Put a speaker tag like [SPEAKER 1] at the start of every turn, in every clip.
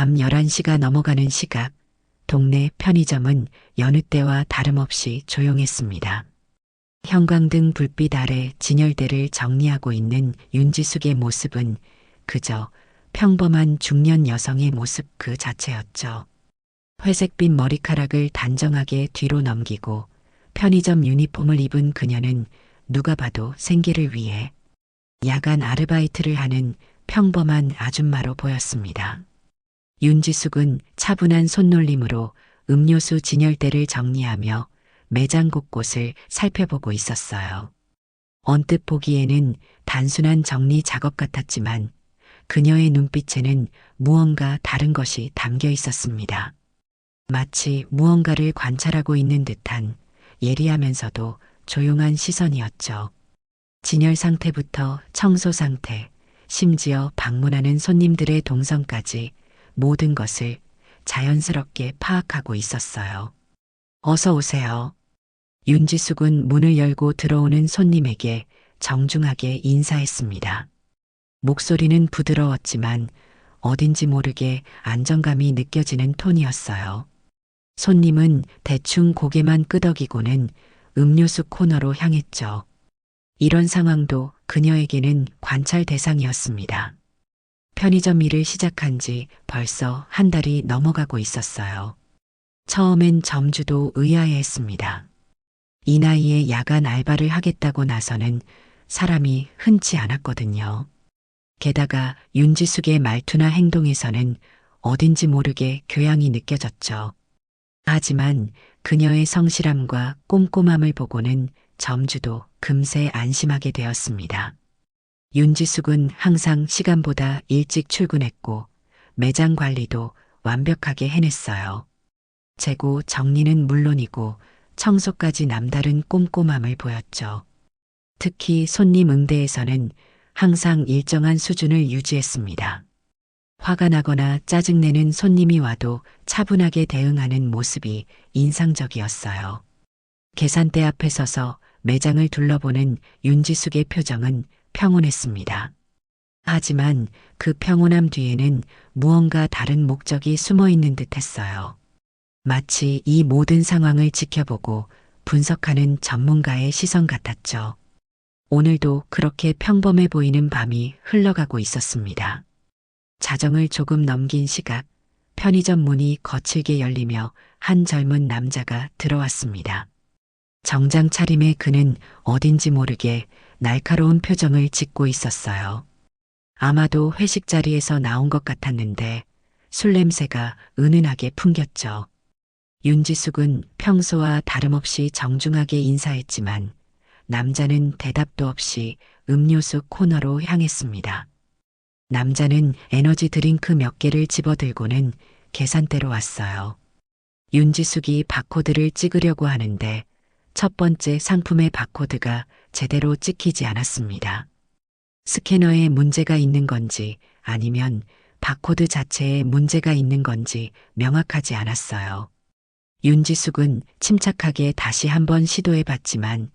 [SPEAKER 1] 밤 11시가 넘어가는 시각, 동네 편의점은 여느 때와 다름없이 조용했습니다. 형광등 불빛 아래 진열대를 정리하고 있는 윤지숙의 모습은 그저 평범한 중년 여성의 모습 그 자체였죠. 회색빛 머리카락을 단정하게 뒤로 넘기고 편의점 유니폼을 입은 그녀는 누가 봐도 생계를 위해 야간 아르바이트를 하는 평범한 아줌마로 보였습니다. 윤지숙은 차분한 손놀림으로 음료수 진열대를 정리하며 매장 곳곳을 살펴보고 있었어요. 언뜻 보기에는 단순한 정리 작업 같았지만 그녀의 눈빛에는 무언가 다른 것이 담겨 있었습니다. 마치 무언가를 관찰하고 있는 듯한 예리하면서도 조용한 시선이었죠. 진열 상태부터 청소 상태, 심지어 방문하는 손님들의 동선까지 모든 것을 자연스럽게 파악하고 있었어요. 어서 오세요. 윤지숙은 문을 열고 들어오는 손님에게 정중하게 인사했습니다. 목소리는 부드러웠지만 어딘지 모르게 안정감이 느껴지는 톤이었어요. 손님은 대충 고개만 끄덕이고는 음료수 코너로 향했죠. 이런 상황도 그녀에게는 관찰 대상이었습니다. 편의점 일을 시작한 지 벌써 한 달이 넘어가고 있었어요. 처음엔 점주도 의아해했습니다. 이 나이에 야간 알바를 하겠다고 나서는 사람이 흔치 않았거든요. 게다가 윤지숙의 말투나 행동에서는 어딘지 모르게 교양이 느껴졌죠. 하지만 그녀의 성실함과 꼼꼼함을 보고는 점주도 금세 안심하게 되었습니다. 윤지숙은 항상 시간보다 일찍 출근했고 매장 관리도 완벽하게 해냈어요. 재고 정리는 물론이고 청소까지 남다른 꼼꼼함을 보였죠. 특히 손님 응대에서는 항상 일정한 수준을 유지했습니다. 화가 나거나 짜증내는 손님이 와도 차분하게 대응하는 모습이 인상적이었어요. 계산대 앞에 서서 매장을 둘러보는 윤지숙의 표정은 평온했습니다. 하지만 그 평온함 뒤에는 무언가 다른 목적이 숨어 있는 듯 했어요. 마치 이 모든 상황을 지켜보고 분석하는 전문가의 시선 같았죠. 오늘도 그렇게 평범해 보이는 밤이 흘러가고 있었습니다. 자정을 조금 넘긴 시각, 편의점 문이 거칠게 열리며 한 젊은 남자가 들어왔습니다. 정장 차림의 그는 어딘지 모르게 날카로운 표정을 짓고 있었어요. 아마도 회식 자리에서 나온 것 같았는데 술 냄새가 은은하게 풍겼죠. 윤지숙은 평소와 다름없이 정중하게 인사했지만 남자는 대답도 없이 음료수 코너로 향했습니다. 남자는 에너지 드링크 몇 개를 집어들고는 계산대로 왔어요. 윤지숙이 바코드를 찍으려고 하는데 첫 번째 상품의 바코드가 제대로 찍히지 않았습니다. 스캐너에 문제가 있는 건지 아니면 바코드 자체에 문제가 있는 건지 명확하지 않았어요. 윤지숙은 침착하게 다시 한번 시도해 봤지만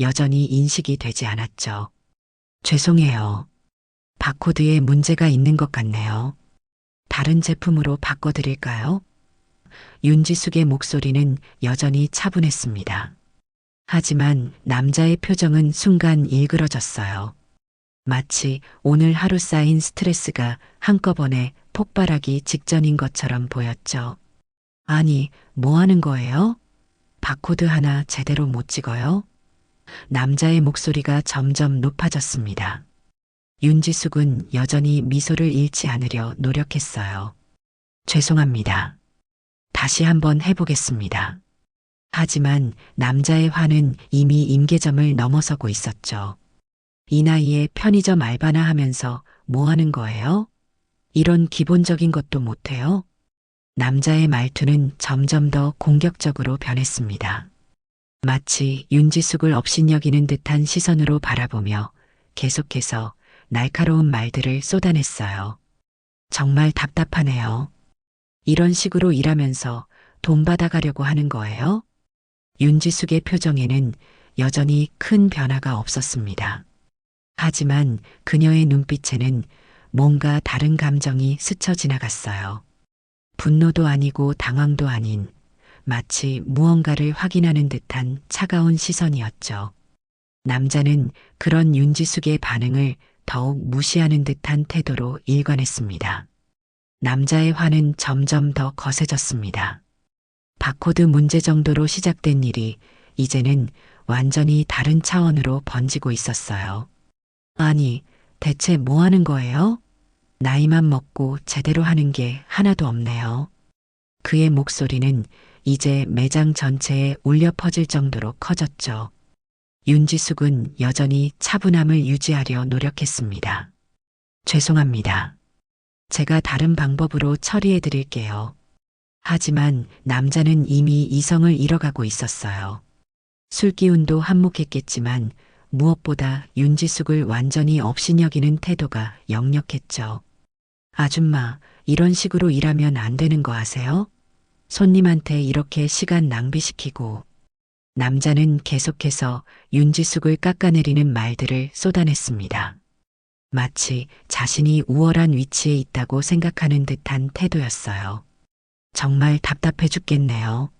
[SPEAKER 1] 여전히 인식이 되지 않았죠. 죄송해요. 바코드에 문제가 있는 것 같네요. 다른 제품으로 바꿔드릴까요? 윤지숙의 목소리는 여전히 차분했습니다. 하지만 남자의 표정은 순간 일그러졌어요. 마치 오늘 하루 쌓인 스트레스가 한꺼번에 폭발하기 직전인 것처럼 보였죠. 아니, 뭐 하는 거예요? 바코드 하나 제대로 못 찍어요? 남자의 목소리가 점점 높아졌습니다. 윤지숙은 여전히 미소를 잃지 않으려 노력했어요. 죄송합니다. 다시 한번 해보겠습니다. 하지만 남자의 화는 이미 임계점을 넘어서고 있었죠. 이 나이에 편의점 알바나 하면서 뭐 하는 거예요? 이런 기본적인 것도 못해요? 남자의 말투는 점점 더 공격적으로 변했습니다. 마치 윤지숙을 업신여기는 듯한 시선으로 바라보며 계속해서 날카로운 말들을 쏟아냈어요. 정말 답답하네요. 이런 식으로 일하면서 돈 받아가려고 하는 거예요? 윤지숙의 표정에는 여전히 큰 변화가 없었습니다. 하지만 그녀의 눈빛에는 뭔가 다른 감정이 스쳐 지나갔어요. 분노도 아니고 당황도 아닌 마치 무언가를 확인하는 듯한 차가운 시선이었죠. 남자는 그런 윤지숙의 반응을 더욱 무시하는 듯한 태도로 일관했습니다. 남자의 화는 점점 더 거세졌습니다. 바코드 문제 정도로 시작된 일이 이제는 완전히 다른 차원으로 번지고 있었어요. 아니, 대체 뭐 하는 거예요? 나이만 먹고 제대로 하는 게 하나도 없네요. 그의 목소리는 이제 매장 전체에 울려 퍼질 정도로 커졌죠. 윤지숙은 여전히 차분함을 유지하려 노력했습니다. 죄송합니다. 제가 다른 방법으로 처리해 드릴게요. 하지만 남자는 이미 이성을 잃어가고 있었어요. 술 기운도 한몫했겠지만 무엇보다 윤지숙을 완전히 업신여기는 태도가 역력했죠. 아줌마, 이런 식으로 일하면 안 되는 거 아세요? 손님한테 이렇게 시간 낭비시키고. 남자는 계속해서 윤지숙을 깎아내리는 말들을 쏟아냈습니다. 마치 자신이 우월한 위치에 있다고 생각하는 듯한 태도였어요. 정말 답답해 죽겠네요.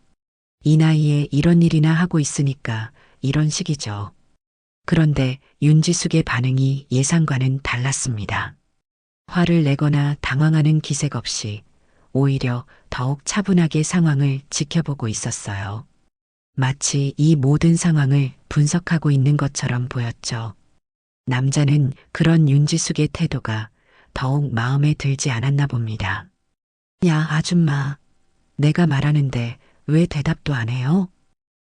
[SPEAKER 1] 이 나이에 이런 일이나 하고 있으니까 이런 식이죠. 그런데 윤지숙의 반응이 예상과는 달랐습니다. 화를 내거나 당황하는 기색 없이 오히려 더욱 차분하게 상황을 지켜보고 있었어요. 마치 이 모든 상황을 분석하고 있는 것처럼 보였죠. 남자는 그런 윤지숙의 태도가 더욱 마음에 들지 않았나 봅니다. 야, 아줌마. 내가 말하는데 왜 대답도 안 해요?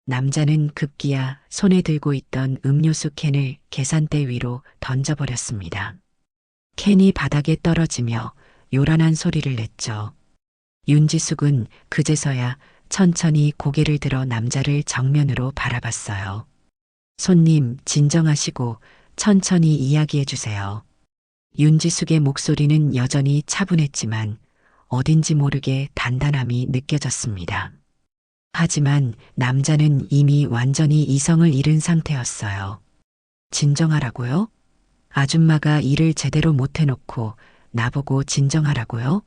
[SPEAKER 1] 남자는 급기야 손에 들고 있던 음료수 캔을 계산대 위로 던져버렸습니다. 캔이 바닥에 떨어지며 요란한 소리를 냈죠. 윤지숙은 그제서야 천천히 고개를 들어 남자를 정면으로 바라봤어요. 손님, 진정하시고 천천히 이야기해 주세요. 윤지숙의 목소리는 여전히 차분했지만 어딘지 모르게 단단함이 느껴졌습니다. 하지만 남자는 이미 완전히 이성을 잃은 상태였어요. 진정하라고요? 아줌마가 일을 제대로 못해놓고 나보고 진정하라고요?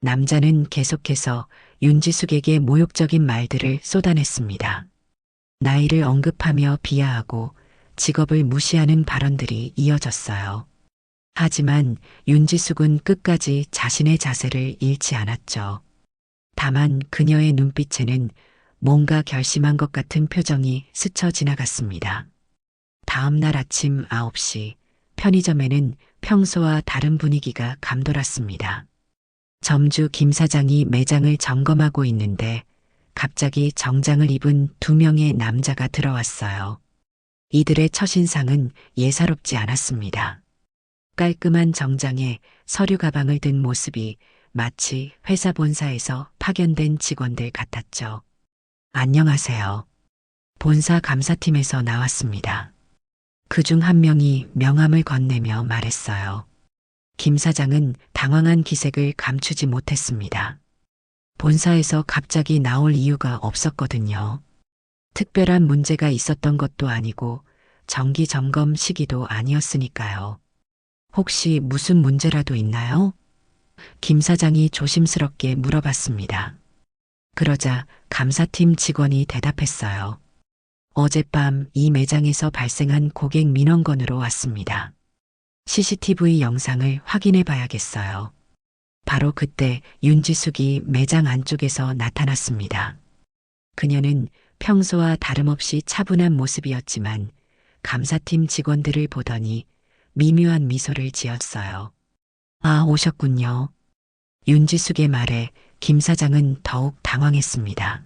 [SPEAKER 1] 남자는 계속해서 윤지숙에게 모욕적인 말들을 쏟아냈습니다. 나이를 언급하며 비하하고 직업을 무시하는 발언들이 이어졌어요. 하지만 윤지숙은 끝까지 자신의 자세를 잃지 않았죠. 다만 그녀의 눈빛에는 뭔가 결심한 것 같은 표정이 스쳐 지나갔습니다. 다음 날 아침 9시 편의점에는 평소와 다른 분위기가 감돌았습니다. 점주 김 사장이 매장을 점검하고 있는데 갑자기 정장을 입은 두 명의 남자가 들어왔어요. 이들의 첫인상은 예사롭지 않았습니다. 깔끔한 정장에 서류 가방을 든 모습이 마치 회사 본사에서 파견된 직원들 같았죠. 안녕하세요. 본사 감사팀에서 나왔습니다. 그 중 한 명이 명함을 건네며 말했어요. 김 사장은 당황한 기색을 감추지 못했습니다. 본사에서 갑자기 나올 이유가 없었거든요. 특별한 문제가 있었던 것도 아니고 정기 점검 시기도 아니었으니까요. 혹시 무슨 문제라도 있나요? 김 사장이 조심스럽게 물어봤습니다. 그러자 감사팀 직원이 대답했어요. 어젯밤 이 매장에서 발생한 고객 민원 건으로 왔습니다. CCTV 영상을 확인해 봐야겠어요. 바로 그때 윤지숙이 매장 안쪽에서 나타났습니다. 그녀는 평소와 다름없이 차분한 모습이었지만 감사팀 직원들을 보더니 미묘한 미소를 지었어요. 아, 오셨군요. 윤지숙의 말에 김 사장은 더욱 당황했습니다.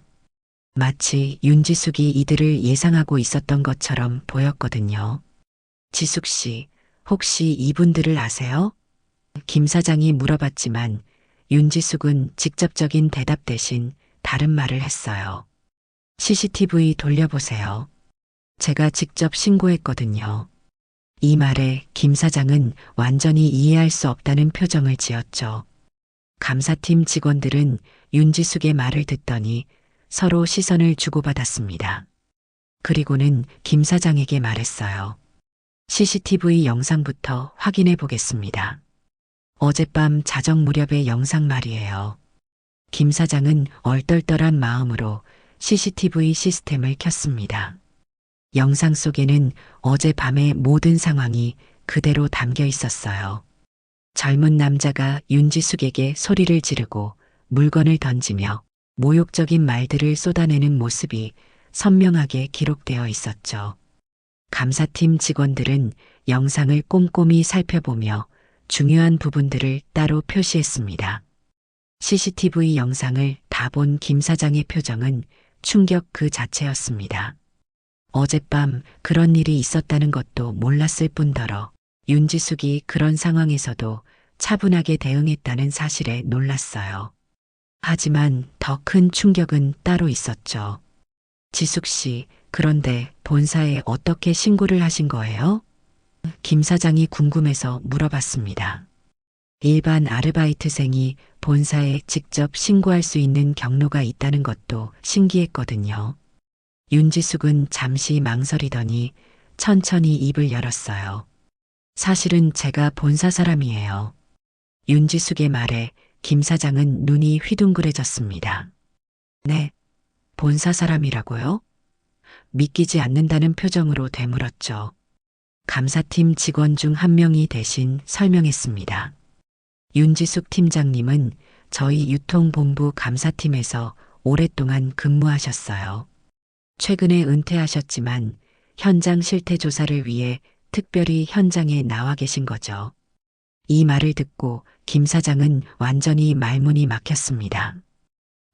[SPEAKER 1] 마치 윤지숙이 이들을 예상하고 있었던 것처럼 보였거든요. 지숙 씨, 혹시 이분들을 아세요? 김 사장이 물어봤지만 윤지숙은 직접적인 대답 대신 다른 말을 했어요. CCTV 돌려보세요. 제가 직접 신고했거든요. 이 말에 김 사장은 완전히 이해할 수 없다는 표정을 지었죠. 감사팀 직원들은 윤지숙의 말을 듣더니 서로 시선을 주고받았습니다. 그리고는 김 사장에게 말했어요. CCTV 영상부터 확인해 보겠습니다. 어젯밤 자정 무렵의 영상 말이에요. 김 사장은 얼떨떨한 마음으로 CCTV 시스템을 켰습니다. 영상 속에는 어젯밤의 모든 상황이 그대로 담겨 있었어요. 젊은 남자가 윤지숙에게 소리를 지르고 물건을 던지며 모욕적인 말들을 쏟아내는 모습이 선명하게 기록되어 있었죠. 감사팀 직원들은 영상을 꼼꼼히 살펴보며 중요한 부분들을 따로 표시했습니다. CCTV 영상을 다 본 김 사장의 표정은 충격 그 자체였습니다. 어젯밤 그런 일이 있었다는 것도 몰랐을 뿐더러 윤지숙이 그런 상황에서도 차분하게 대응했다는 사실에 놀랐어요. 하지만 더 큰 충격은 따로 있었죠. 지숙 씨, 그런데 본사에 어떻게 신고를 하신 거예요? 김 사장이 궁금해서 물어봤습니다. 일반 아르바이트생이 본사에 직접 신고할 수 있는 경로가 있다는 것도 신기했거든요. 윤지숙은 잠시 망설이더니 천천히 입을 열었어요. 사실은 제가 본사 사람이에요. 윤지숙의 말에 김 사장은 눈이 휘둥그레졌습니다. 네, 본사 사람이라고요? 믿기지 않는다는 표정으로 되물었죠. 감사팀 직원 중 한 명이 대신 설명했습니다. 윤지숙 팀장님은 저희 유통본부 감사팀에서 오랫동안 근무하셨어요. 최근에 은퇴하셨지만 현장 실태 조사를 위해 특별히 현장에 나와 계신 거죠. 이 말을 듣고 김 사장은 완전히 말문이 막혔습니다.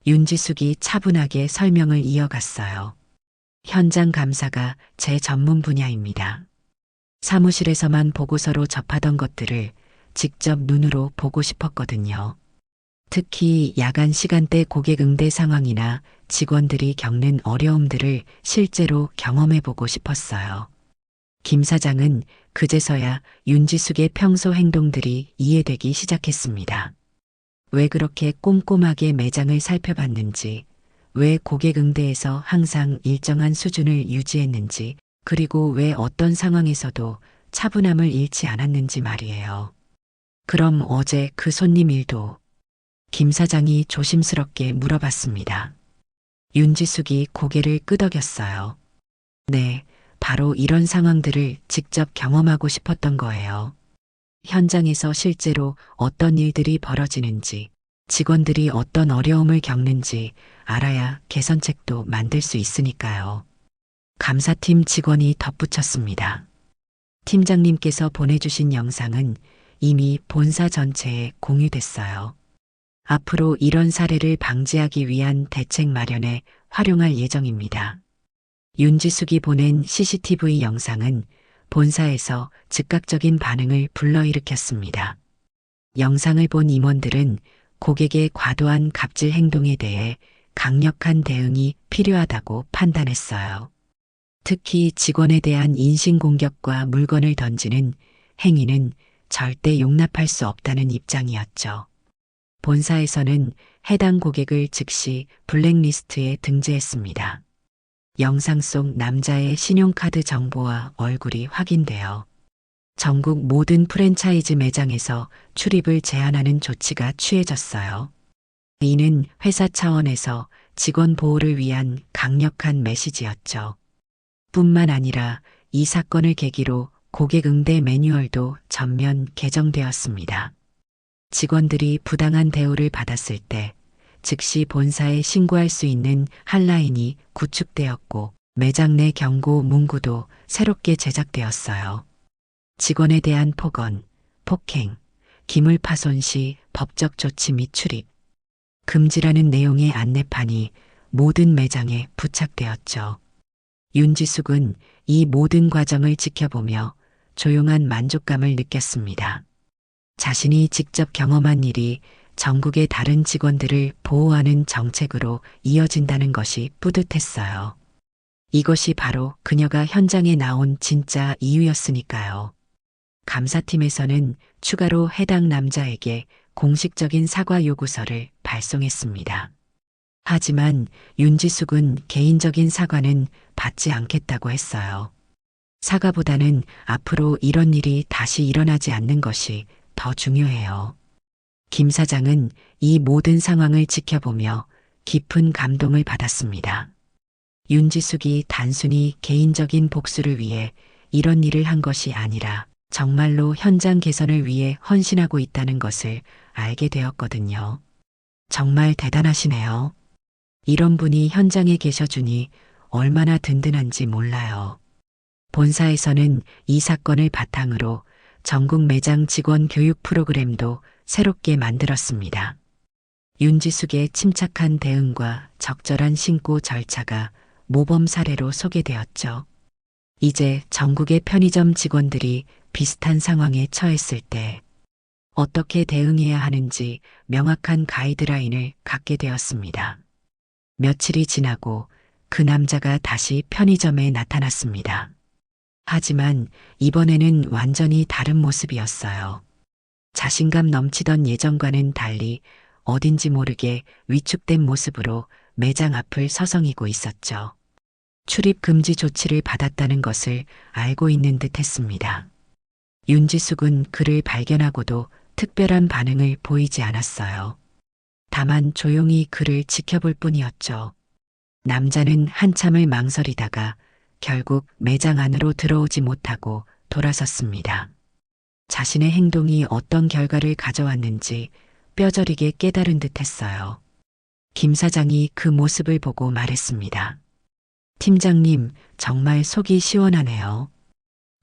[SPEAKER 1] 윤지숙이 차분하게 설명을 이어갔어요. 현장 감사가 제 전문 분야입니다. 사무실에서만 보고서로 접하던 것들을 직접 눈으로 보고 싶었거든요. 특히 야간 시간대 고객 응대 상황이나 직원들이 겪는 어려움들을 실제로 경험해 보고 싶었어요. 김 사장은 그제서야 윤지숙의 평소 행동들이 이해되기 시작했습니다. 왜 그렇게 꼼꼼하게 매장을 살펴봤는지, 왜 고객 응대에서 항상 일정한 수준을 유지했는지, 그리고 왜 어떤 상황에서도 차분함을 잃지 않았는지 말이에요. 그럼 어제 그 손님 일도 김 사장이 조심스럽게 물어봤습니다. 윤지숙이 고개를 끄덕였어요. 네, 바로 이런 상황들을 직접 경험하고 싶었던 거예요. 현장에서 실제로 어떤 일들이 벌어지는지, 직원들이 어떤 어려움을 겪는지 알아야 개선책도 만들 수 있으니까요. 감사팀 직원이 덧붙였습니다. 팀장님께서 보내주신 영상은 이미 본사 전체에 공유됐어요. 앞으로 이런 사례를 방지하기 위한 대책 마련에 활용할 예정입니다. 윤지숙이 보낸 CCTV 영상은 본사에서 즉각적인 반응을 불러일으켰습니다. 영상을 본 임원들은 고객의 과도한 갑질 행동에 대해 강력한 대응이 필요하다고 판단했어요. 특히 직원에 대한 인신공격과 물건을 던지는 행위는 절대 용납할 수 없다는 입장이었죠. 본사에서는 해당 고객을 즉시 블랙리스트에 등재했습니다. 영상 속 남자의 신용카드 정보와 얼굴이 확인되어 전국 모든 프랜차이즈 매장에서 출입을 제한하는 조치가 취해졌어요. 이는 회사 차원에서 직원 보호를 위한 강력한 메시지였죠. 뿐만 아니라 이 사건을 계기로 고객 응대 매뉴얼도 전면 개정되었습니다. 직원들이 부당한 대우를 받았을 때 즉시 본사에 신고할 수 있는 한라인이 구축되었고 매장 내 경고 문구도 새롭게 제작되었어요. 직원에 대한 폭언, 폭행, 기물 파손 시 법적 조치 및 출입, 금지라는 내용의 안내판이 모든 매장에 부착되었죠. 윤지숙은 이 모든 과정을 지켜보며 조용한 만족감을 느꼈습니다. 자신이 직접 경험한 일이 전국의 다른 직원들을 보호하는 정책으로 이어진다는 것이 뿌듯했어요. 이것이 바로 그녀가 현장에 나온 진짜 이유였으니까요. 감사팀에서는 추가로 해당 남자에게 공식적인 사과 요구서를 발송했습니다. 하지만 윤지숙은 개인적인 사과는 받지 않겠다고 했어요. 사과보다는 앞으로 이런 일이 다시 일어나지 않는 것이 더 중요해요. 김 사장은 이 모든 상황을 지켜보며 깊은 감동을 받았습니다. 윤지숙이 단순히 개인적인 복수를 위해 이런 일을 한 것이 아니라 정말로 현장 개선을 위해 헌신하고 있다는 것을 알게 되었거든요. 정말 대단하시네요. 이런 분이 현장에 계셔주니 얼마나 든든한지 몰라요. 본사에서는 이 사건을 바탕으로 전국 매장 직원 교육 프로그램도 새롭게 만들었습니다. 윤지숙의 침착한 대응과 적절한 신고 절차가 모범 사례로 소개되었죠. 이제 전국의 편의점 직원들이 비슷한 상황에 처했을 때 어떻게 대응해야 하는지 명확한 가이드라인을 갖게 되었습니다. 며칠이 지나고 그 남자가 다시 편의점에 나타났습니다. 하지만 이번에는 완전히 다른 모습이었어요. 자신감 넘치던 예전과는 달리 어딘지 모르게 위축된 모습으로 매장 앞을 서성이고 있었죠. 출입 금지 조치를 받았다는 것을 알고 있는 듯 했습니다. 윤지숙은 그를 발견하고도 특별한 반응을 보이지 않았어요. 다만 조용히 그를 지켜볼 뿐이었죠. 남자는 한참을 망설이다가 결국 매장 안으로 들어오지 못하고 돌아섰습니다. 자신의 행동이 어떤 결과를 가져왔는지 뼈저리게 깨달은 듯 했어요. 김 사장이 그 모습을 보고 말했습니다. 팀장님, 정말 속이 시원하네요.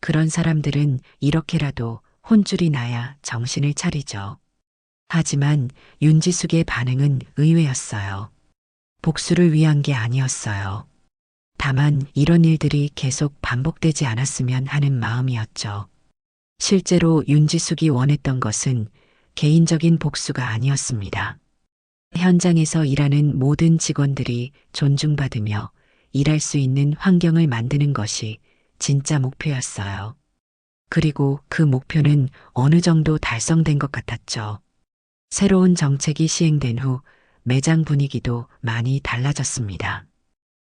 [SPEAKER 1] 그런 사람들은 이렇게라도 혼줄이 나야 정신을 차리죠. 하지만 윤지숙의 반응은 의외였어요. 복수를 위한 게 아니었어요. 다만 이런 일들이 계속 반복되지 않았으면 하는 마음이었죠. 실제로 윤지숙이 원했던 것은 개인적인 복수가 아니었습니다. 현장에서 일하는 모든 직원들이 존중받으며 일할 수 있는 환경을 만드는 것이 진짜 목표였어요. 그리고 그 목표는 어느 정도 달성된 것 같았죠. 새로운 정책이 시행된 후 매장 분위기도 많이 달라졌습니다.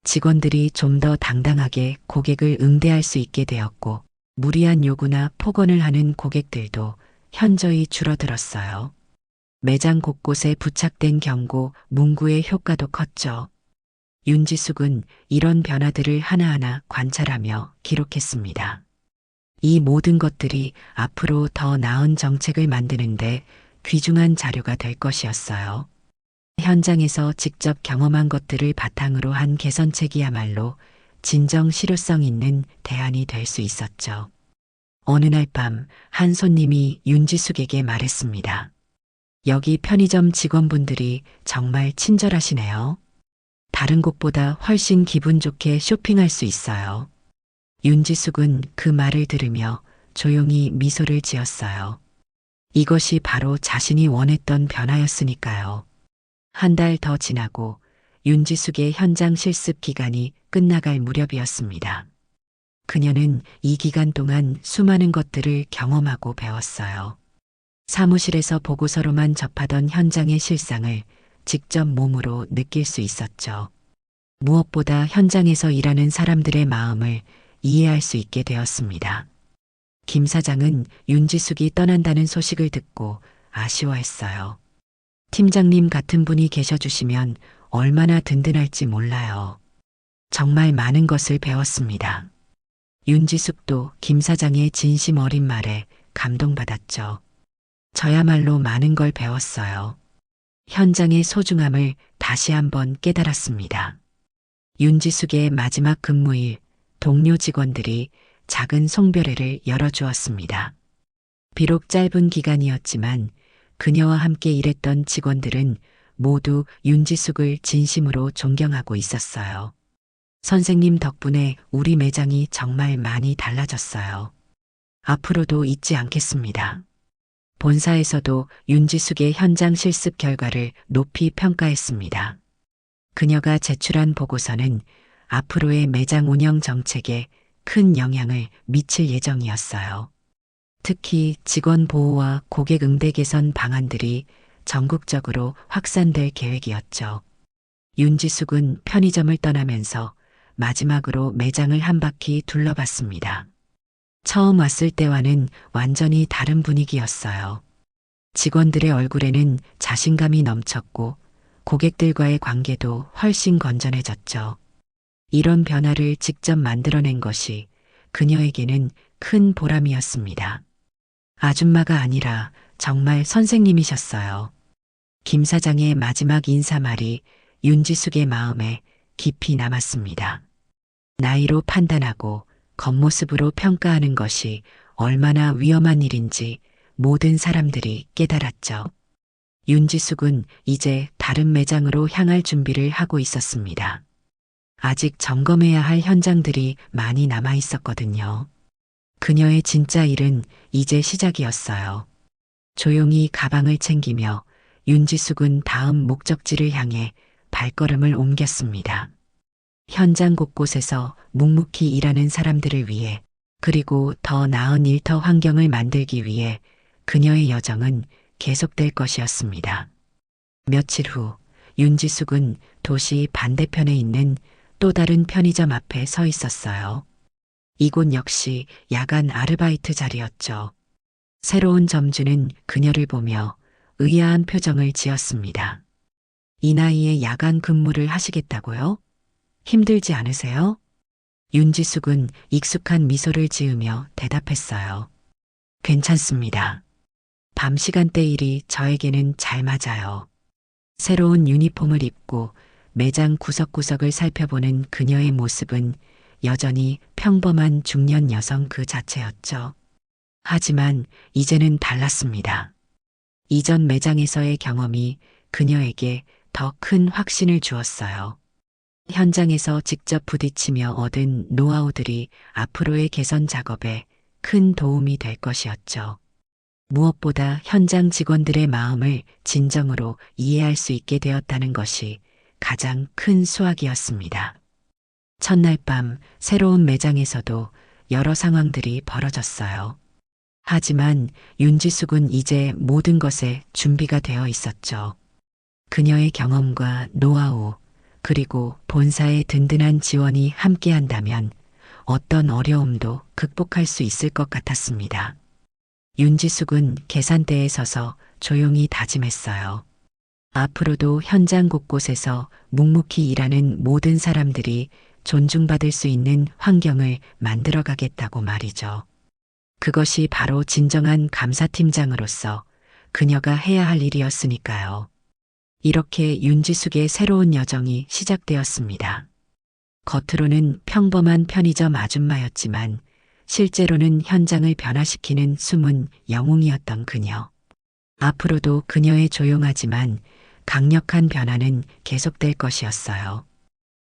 [SPEAKER 1] 직원들이 좀 더 당당하게 고객을 응대할 수 있게 되었고 무리한 요구나 폭언을 하는 고객들도 현저히 줄어들었어요. 매장 곳곳에 부착된 경고, 문구의 효과도 컸죠. 윤지숙은 이런 변화들을 하나하나 관찰하며 기록했습니다. 이 모든 것들이 앞으로 더 나은 정책을 만드는데 귀중한 자료가 될 것이었어요. 현장에서 직접 경험한 것들을 바탕으로 한 개선책이야말로 진정 실효성 있는 대안이 될 수 있었죠. 어느 날 밤 한 손님이 윤지숙에게 말했습니다. 여기 편의점 직원분들이 정말 친절하시네요. 다른 곳보다 훨씬 기분 좋게 쇼핑할 수 있어요. 윤지숙은 그 말을 들으며 조용히 미소를 지었어요. 이것이 바로 자신이 원했던 변화였으니까요. 한 달 더 지나고 윤지숙의 현장 실습 기간이 끝나갈 무렵이었습니다. 그녀는 이 기간 동안 수많은 것들을 경험하고 배웠어요. 사무실에서 보고서로만 접하던 현장의 실상을 직접 몸으로 느낄 수 있었죠. 무엇보다 현장에서 일하는 사람들의 마음을 이해할 수 있게 되었습니다. 김 사장은 윤지숙이 떠난다는 소식을 듣고 아쉬워했어요. 팀장님 같은 분이 계셔주시면 얼마나 든든할지 몰라요. 정말 많은 것을 배웠습니다. 윤지숙도 김 사장의 진심 어린 말에 감동받았죠. 저야말로 많은 걸 배웠어요. 현장의 소중함을 다시 한번 깨달았습니다. 윤지숙의 마지막 근무일 동료 직원들이 작은 송별회를 열어주었습니다. 비록 짧은 기간이었지만 그녀와 함께 일했던 직원들은 모두 윤지숙을 진심으로 존경하고 있었어요. 선생님 덕분에 우리 매장이 정말 많이 달라졌어요. 앞으로도 잊지 않겠습니다. 본사에서도 윤지숙의 현장 실습 결과를 높이 평가했습니다. 그녀가 제출한 보고서는 앞으로의 매장 운영 정책에 큰 영향을 미칠 예정이었어요. 특히 직원 보호와 고객 응대 개선 방안들이 전국적으로 확산될 계획이었죠. 윤지숙은 편의점을 떠나면서 마지막으로 매장을 한 바퀴 둘러봤습니다. 처음 왔을 때와는 완전히 다른 분위기였어요. 직원들의 얼굴에는 자신감이 넘쳤고 고객들과의 관계도 훨씬 건전해졌죠. 이런 변화를 직접 만들어낸 것이 그녀에게는 큰 보람이었습니다. 아줌마가 아니라 정말 선생님이셨어요. 김 사장의 마지막 인사말이 윤지숙의 마음에 깊이 남았습니다. 나이로 판단하고 겉모습으로 평가하는 것이 얼마나 위험한 일인지 모든 사람들이 깨달았죠. 윤지숙은 이제 다른 매장으로 향할 준비를 하고 있었습니다. 아직 점검해야 할 현장들이 많이 남아 있었거든요. 그녀의 진짜 일은 이제 시작이었어요. 조용히 가방을 챙기며 윤지숙은 다음 목적지를 향해 발걸음을 옮겼습니다. 현장 곳곳에서 묵묵히 일하는 사람들을 위해 그리고 더 나은 일터 환경을 만들기 위해 그녀의 여정은 계속될 것이었습니다. 며칠 후 윤지숙은 도시 반대편에 있는 또 다른 편의점 앞에 서 있었어요. 이곳 역시 야간 아르바이트 자리였죠. 새로운 점주는 그녀를 보며 의아한 표정을 지었습니다. 이 나이에 야간 근무를 하시겠다고요? 힘들지 않으세요? 윤지숙은 익숙한 미소를 지으며 대답했어요. 괜찮습니다. 밤 시간대 일이 저에게는 잘 맞아요. 새로운 유니폼을 입고 매장 구석구석을 살펴보는 그녀의 모습은 여전히 평범한 중년 여성 그 자체였죠. 하지만 이제는 달랐습니다. 이전 매장에서의 경험이 그녀에게 더 큰 확신을 주었어요. 현장에서 직접 부딪히며 얻은 노하우들이 앞으로의 개선 작업에 큰 도움이 될 것이었죠. 무엇보다 현장 직원들의 마음을 진정으로 이해할 수 있게 되었다는 것이 가장 큰 수확이었습니다. 첫날 밤 새로운 매장에서도 여러 상황들이 벌어졌어요. 하지만 윤지숙은 이제 모든 것에 준비가 되어 있었죠. 그녀의 경험과 노하우, 그리고 본사의 든든한 지원이 함께한다면 어떤 어려움도 극복할 수 있을 것 같았습니다. 윤지숙은 계산대에 서서 조용히 다짐했어요. 앞으로도 현장 곳곳에서 묵묵히 일하는 모든 사람들이 존중받을 수 있는 환경을 만들어 가겠다고 말이죠. 그것이 바로 진정한 감사팀장으로서 그녀가 해야 할 일이었으니까요. 이렇게 윤지숙의 새로운 여정이 시작되었습니다. 겉으로는 평범한 편의점 아줌마였지만 실제로는 현장을 변화시키는 숨은 영웅이었던 그녀. 앞으로도 그녀의 조용하지만 강력한 변화는 계속될 것이었어요.